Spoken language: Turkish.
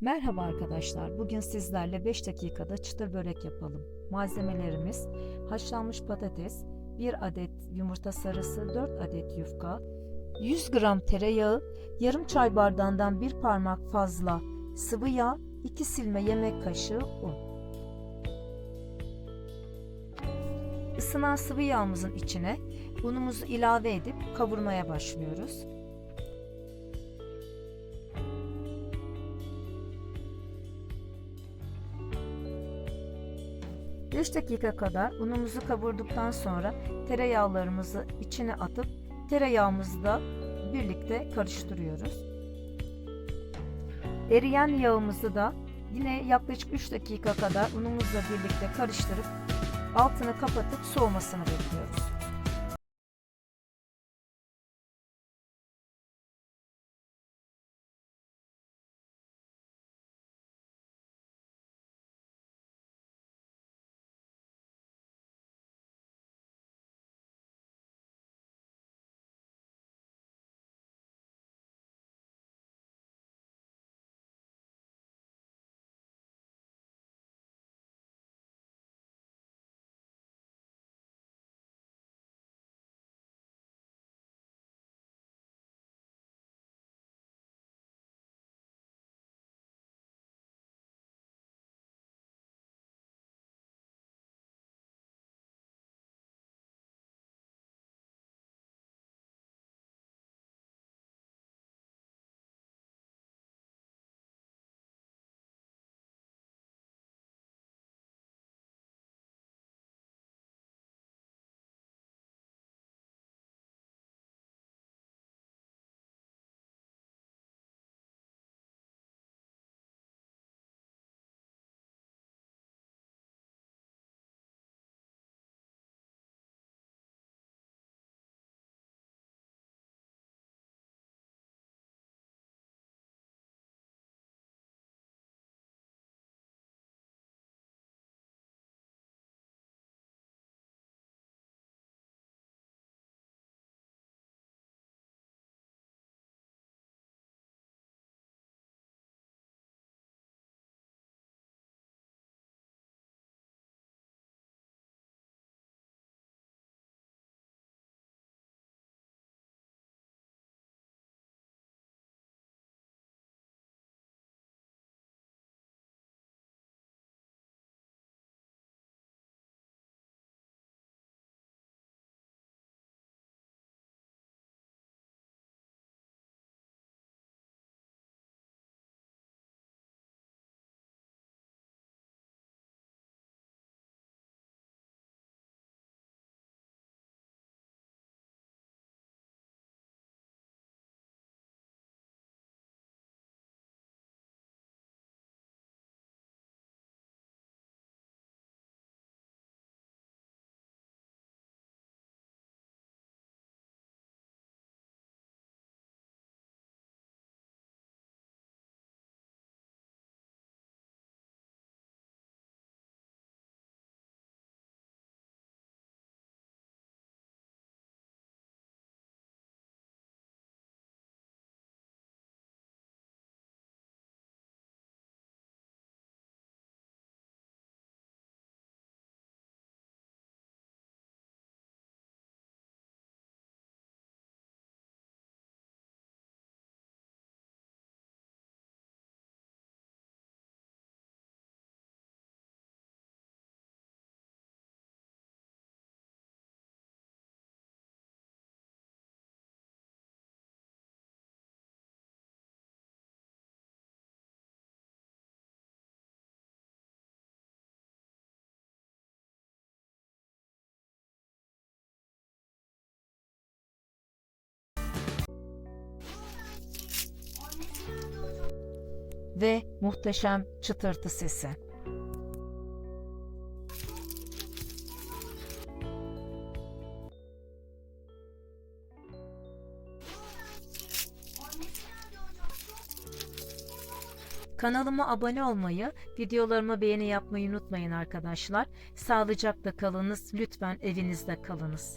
Merhaba arkadaşlar. Bugün sizlerle 5 dakikada çıtır börek yapalım. Malzemelerimiz haşlanmış patates, 1 adet yumurta sarısı, 4 adet yufka, 100 gram tereyağı, yarım çay bardağından bir parmak fazla sıvı yağ, 2 silme yemek kaşığı un. Isınan sıvı yağımızın içine unumuzu ilave edip kavurmaya başlıyoruz. 5 dakika kadar unumuzu kavurduktan sonra tereyağlarımızı içine atıp tereyağımızı da birlikte karıştırıyoruz. Eriyen yağımızı da yine yaklaşık 3 dakika kadar unumuzla birlikte karıştırıp altını kapatıp soğumasını bekliyoruz. Ve muhteşem çıtırtı sesi. Kanalıma abone olmayı, videolarıma beğeni yapmayı unutmayın arkadaşlar. Sağlıcakla kalınız, lütfen evinizde kalınız.